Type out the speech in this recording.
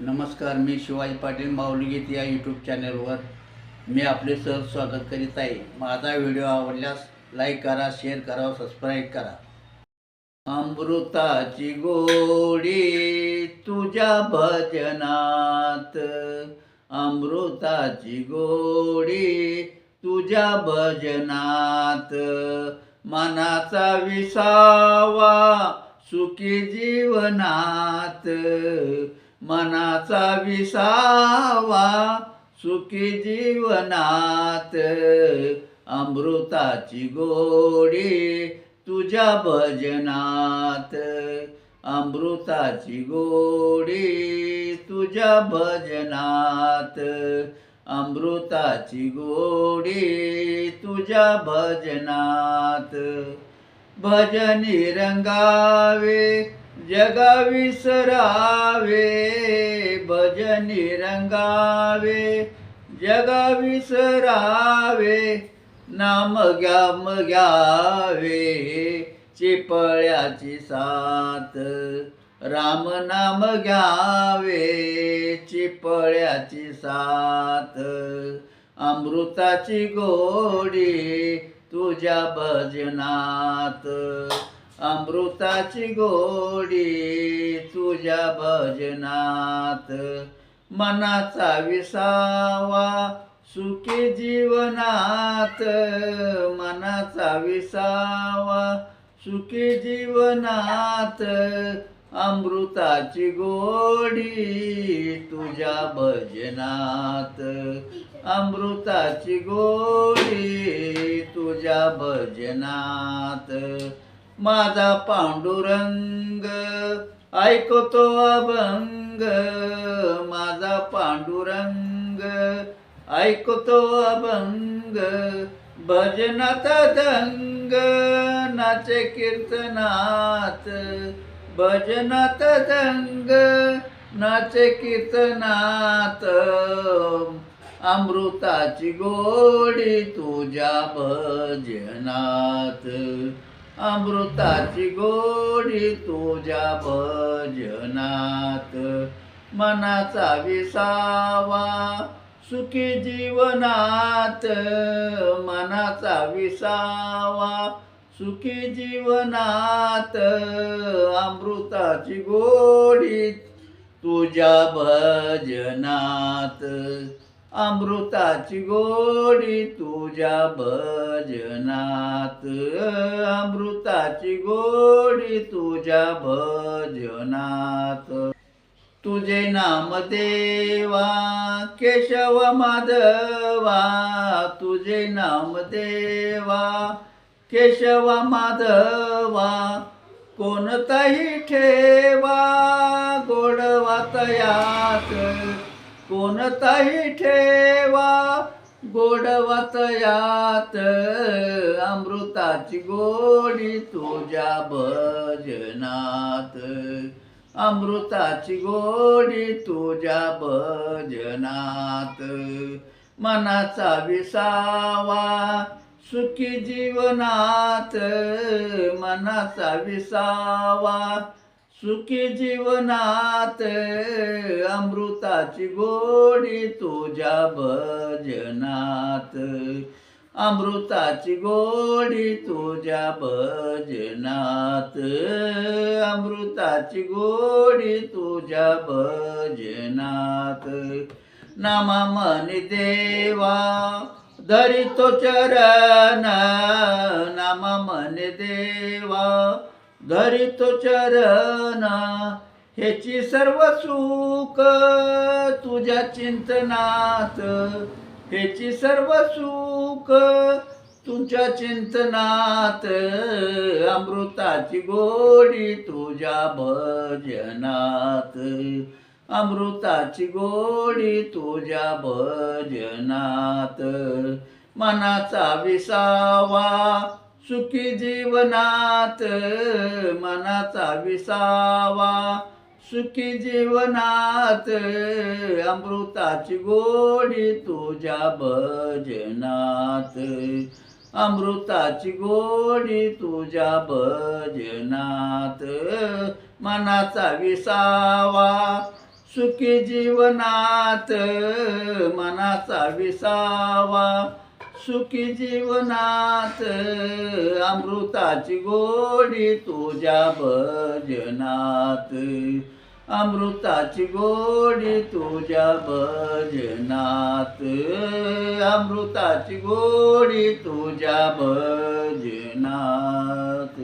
नमस्कार मी शिवाजी पाटील माऊलगीत या यूट्यूब चॅनलवर मी आपले सहज स्वागत करीत आहे. माझा व्हिडिओ आवडल्यास लाईक करा शेअर करा सबस्क्राईब करा. अमृताची गोडी तुझ्या भजनात. अमृताची गोडी तुझ्या भजनात. मनाचा विसावा सुखी जीवनात. मनाचा विसावा सुखी जीवनात. अमृताची गोडी तुझ्या भजनात. अमृताची गोडी तुझ्या भजनात. अमृताची गोडी तुझ्या भजनात. भजनी रंगावे जगा विसरावे भजनी रंगावे. जगा विसरावे नाम घ्याम घ्यावे चिपळ्याची साथ राम नाम घ्यावे चिपळ्याची साथ अमृताची गोडी तुझ्या भजनात. अमृताची गोडी तुझ्या भजनात. मनाचा विसावा सुखी जीवनात. मनाचा विसावा सुखी जीवनात. अमृताची गोडी तुझ्या भजनात. अमृताची गोडी तुझ्या भजनात. माझा पांडुरंग ऐकतो अभंग. माझा पांडुरंग ऐकतो अभंग. भजनात दंग नाचे कीर्तनात. भजनात दंग नाचे कीर्तनात. अमृताची गोडी तुझ्या भजनात. अमृताची गोडी तुझ्या भजनात. मनाचा विसावा सुखी जीवनात. मनाचा विसावा सुखी जीवनात. अमृताची गोडी तुझ्या भजनात. अमृताची गोडी तुझ्या भजनात. अमृताची गोडी तुझ्या भजनात. तुझे नाम देवा केशव माधवा. तुझे नाम देवा केशव माधवा. कोणताही ठेवा गोडवा तयात. कोणताही ठेवा गोडवत यात अमृताची गोडी तुझ्या भजनात. अमृताची गोडी तुझ्या भजनात. मनाचा विसावा सुखी जीवनात. मनाचा विसावा सुखी जीवनात अमृताची गोडी तुझ्या भजनात. अमृताची गोडी तुझ्या भजनात. अमृताची गोडी तुझ्या भजनात. नामा मनी देवा धरितो चरण. नामा मनी देवा धरितो चरणा ह्याची सर्व सुख तुझ्या चिंतनात. ह्याची सर्व सुख तुझ्या चिंतनात. अमृताची गोडी तुझ्या भजनात. अमृताची गोडी तुझ्या भजनात. मनाचा विसावा सुखी जीवनात मनाचा विसावा. सुखी जीवनात अमृताची गोडी तुझ्या भजनात. अमृताची गोडी तुझ्या भजनात मनाचा विसावा. सुखी जीवनात मनाचा विसावा. सुखी जीवनात अमृताची गोडी तुझ्या भजनात. अमृताची गोडी तुझ्या भजनात. अमृताची गोडी तुझ्या भजनात.